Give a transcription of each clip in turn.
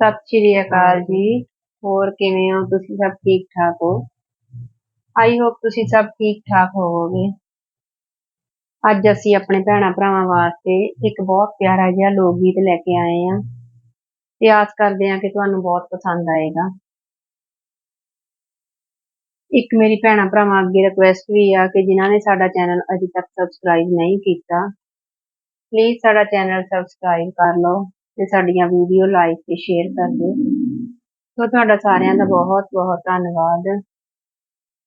ਸਤਿ ਸ਼੍ਰੀ ਅਕਾਲ ਜੀ। ਹੋਰ ਕਿਵੇਂ ਹੋ? ਤੁਸੀਂ ਸਭ ਠੀਕ ਠਾਕ ਹੋ? ਆਈ ਹੋਪ ਤੁਸੀਂ ਸਭ ਠੀਕ ਠਾਕ ਹੋਵੋਗੇ। ਅੱਜ ਅਸੀਂ ਆਪਣੇ ਭੈਣਾ ਭਰਾਵਾਂ ਵਾਸਤੇ ਇੱਕ ਬਹੁਤ ਪਿਆਰਾ ਜਿਹਾ ਲੋਕ ਗੀਤ ਲੈ ਕੇ ਆਏ ਹਾਂ ਤੇ ਆਸ ਕਰਦੇ ਹਾਂ ਕਿ ਤੁਹਾਨੂੰ ਬਹੁਤ ਪਸੰਦ ਆਏਗਾ। ਇੱਕ ਮੇਰੀ ਭੈਣਾ ਭਰਾਵਾਂ ਅੱਗੇ ਰਿਕੁਐਸਟ ਵੀ ਆ ਕਿ ਜਿਨ੍ਹਾਂ ਨੇ ਸਾਡਾ ਚੈਨਲ ਅਜੇ ਤੱਕ ਸਬਸਕ੍ਰਾਈਬ ਨਹੀਂ ਕੀਤਾ ਪਲੀਜ਼ ਸਾਡਾ ਚੈਨਲ ਸਬਸਕ੍ਰਾਈਬ ਕਰ ਲਓ। ਤੇ ਸਾਡੀਆਂ ਵੀਡੀਓ ਲਾਈਕ ਤੇ ਸ਼ੇਅਰ ਕਰ ਦਿਓ। ਸੋ ਤੁਹਾਡਾ ਸਾਰਿਆਂ ਦਾ ਬਹੁਤ ਬਹੁਤ ਧੰਨਵਾਦ।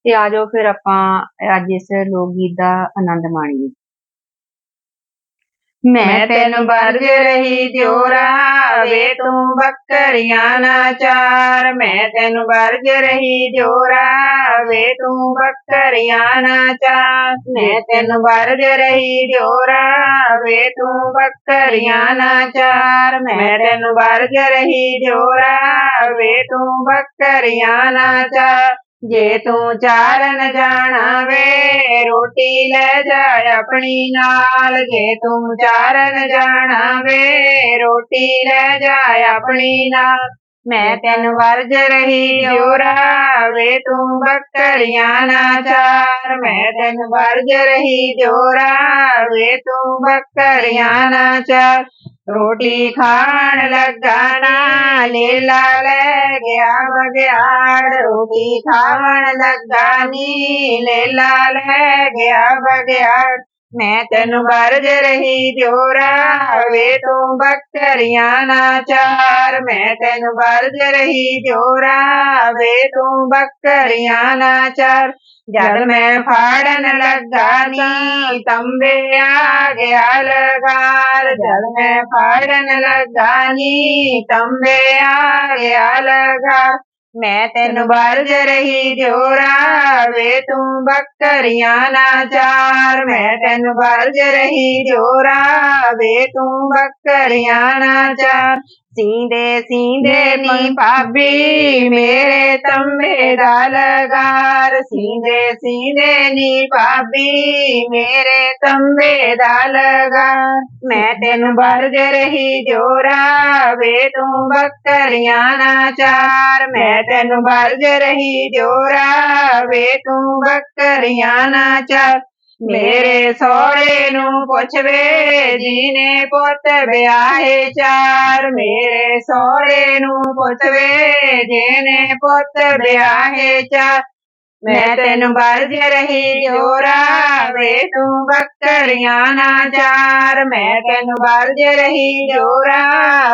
ਤੇ ਆ ਜਾਓ ਫਿਰ ਆਪਾਂ ਅੱਜ ਇਸ ਲੋਕ ਗੀਤ ਦਾ ਆਨੰਦ ਮਾਣੀਏ। मैं तेन बज रही जोरा वे तू बकरिया नाचार मैं तेन बज रही ज्योरा वे तू बकरिया नाचार मैं तेन बज रही ज्योरा वे तू बकरिया नाचार मैं तेन बज रही ज्योरा वे तू बकरिया नाचार જે તું ચાર ન જાણાવે રોટી લે જાય આપણી નાલ જે તું ચાર ન જાણાવે રોટી લે જાય આપણી નાલ मैं तेन वर्ज रही जोरा वे तुम बकरिया नाचार मैं तेन वर्ज रही जोरा वे तुम बकरिया नाचार रोटी खान लगाना लीला ले गया बग्याड़ रोटी खान लगानी लीला ले गया बग्याड़ मैं तेन बरज रही जोरा वे तू बकरिया नाचार मैं तेन बरज रही जोरा वे तू बकरिया नाचार जल में फाड़न लगा नी, तंबे आ गया लगार जल में फाड़न लगा नी, तंबे आ गया लगार ਮੈਂ ਫਾੜਨ ਲੱਗਾ ਨੀ ਤੰਬੇ ਆ ਗਿਆ ਲਗਾਰ ਮੈਂ ਤੈਨੂੰ ਵਰਜ ਰਹੀ ਜੋਰਾ ਵੇ ਤੂੰ ਬੱਕਰੀਆਂ ਨਾ ਚਾਰ ਮੈਂ ਤੈਨੂੰ ਵਰਜ ਰਹੀ ਜੋਰਾ ਵੇ ਤੂੰ ਬੱਕਰੀਆਂ ਨਾ ਚਾਰ सीधे सीधे नी पापी मेरे तम्बे दालगार सीधे सीधे नी पापी मेरे तम्बे दालगार मैं तेन बरज रही जोरा वे तू बकरिया नाचार मैं तेन बरज रही जोरा वे तू बकरिया नाचार ਮੇਰੇ ਸੋਹਰੇ ਨੂੰ ਪੁੱਛਵੇ ਜੀਨੇ ਪੁੱਤ ਵਿਆਹੇ ਚਾਰ ਮੇਰੇ ਸੋਹਰੇ ਨੂੰ ਪੁੱਛਵੇ ਜੀਨੇ ਪੁੱਤ ਵਿਆਹੇ ਚਾਰ ਮੈਂ ਤੈਨੂੰ ਵਰਜ ਰਹੀ ਜੋਰਾ ਵੇ ਤੂੰ ਬੱਕਰੀਆਂ ਨਾ ਚਾਰ ਮੈਂ ਤੈਨੂੰ ਵਰਜ ਰਹੀ ਜੋਰਾ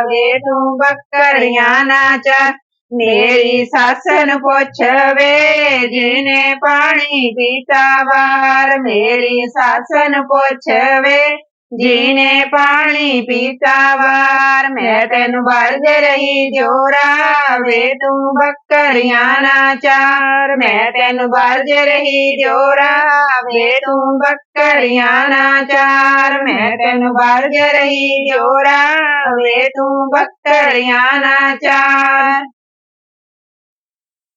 ਵੇ ਤੂੰ ਬੱਕਰੀਆਂ ਨਾ ਚਾਰ मेरी सासन पोछवे जीने पानी पीता वार मेरी सासन पोछवे जीने पानी पीता वार मैं तेन बज रही जोरा, वे तू बकरिया नाचार मैं तेन बज रही जोरा, वे तू बकरिया नाचार मैं तेन बज रही जोरा, वे तू बकरिया नाचार